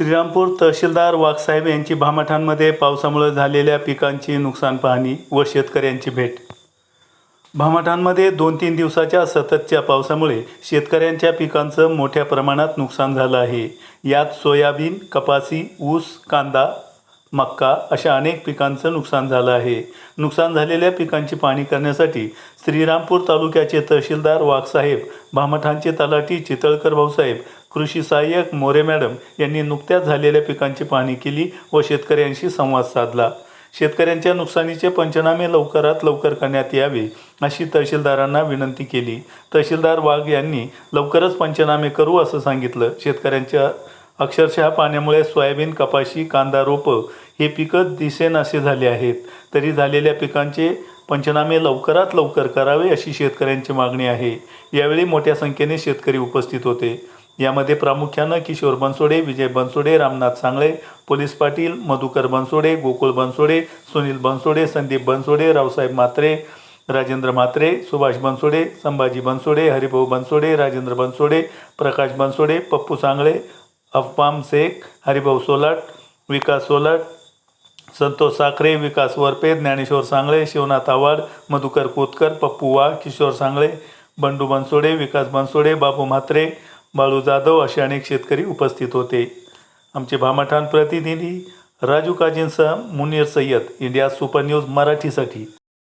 श्रीरामपूर तहसीलदार वाघसाहेब यांची भामठांमध्ये पावसामुळे झालेल्या पिकांची नुकसान पाहणी व शेतकऱ्यांची भेट. भामठांमध्ये दोन तीन दिवसाच्या सततच्या पावसामुळे शेतकऱ्यांच्या पिकांचं मोठ्या प्रमाणात नुकसान झालं आहे. यात सोयाबीन कपासी ऊस कांदा मक्का अशा अनेक पिकांचं नुकसान झालं आहे. नुकसान झालेल्या पिकांची पाहणी करण्यासाठी श्रीरामपूर तालुक्याचे तहसीलदार वाघसाहेब भामठांचे तलाठी चितळकर भाऊसाहेब कृषी सहाय्यक मोरे मॅडम यांनी नुकत्याच झालेल्या पिकांची पाहणी केली व शेतकऱ्यांशी संवाद साधला. शेतकऱ्यांच्या नुकसानीचे पंचनामे लवकरात लवकर करण्यात यावे अशी तहसीलदारांना विनंती केली. तहसीलदार वाघ यांनी लवकरच पंचनामे करू असं सांगितलं. शेतकऱ्यांच्या अक्षरशः पाण्यामुळे सोयाबीन कपाशी कांदा रोपं हे पिकं दिसेनासे झाले आहेत. तरी झालेल्या पिकांचे पंचनामे लवकरात लवकर करावे अशी शेतकऱ्यांची मागणी आहे. यावेळी मोठ्या संख्येने शेतकरी उपस्थित होते. यामध्ये प्रामुख्यानं किशोर बनसोडे विजय बनसोडे रामनाथ सांगळे पोलीस पाटील मधुकर बनसोडे गोकुळ बनसोडे सुनील बनसोडे संदीप बनसोडे रावसाहेब म्हात्रे राजेंद्र म्हात्रे सुभाष बनसोडे संभाजी बनसोडे हरिभाऊ बनसोडे राजेंद्र बनसोडे प्रकाश बनसोडे पप्पू सांगळे अफपाम शेख हरिभाऊ सोलाट विकास सोलाट संतोष साखरे विकास वरपे ज्ञानेश्वर सांगळे शिवनाथ आवाड मधुकर कोतकर पप्पू वाघ किशोर सांगळे बंडू बनसोडे विकास बनसोडे बाबू म्हात्रे बाळू जाधव असे अनेक शेतकरी उपस्थित होते. आमचे भामाठाण प्रतिनिधी Raju काजींसह Munir Sayyed India super news मराठीसाठी.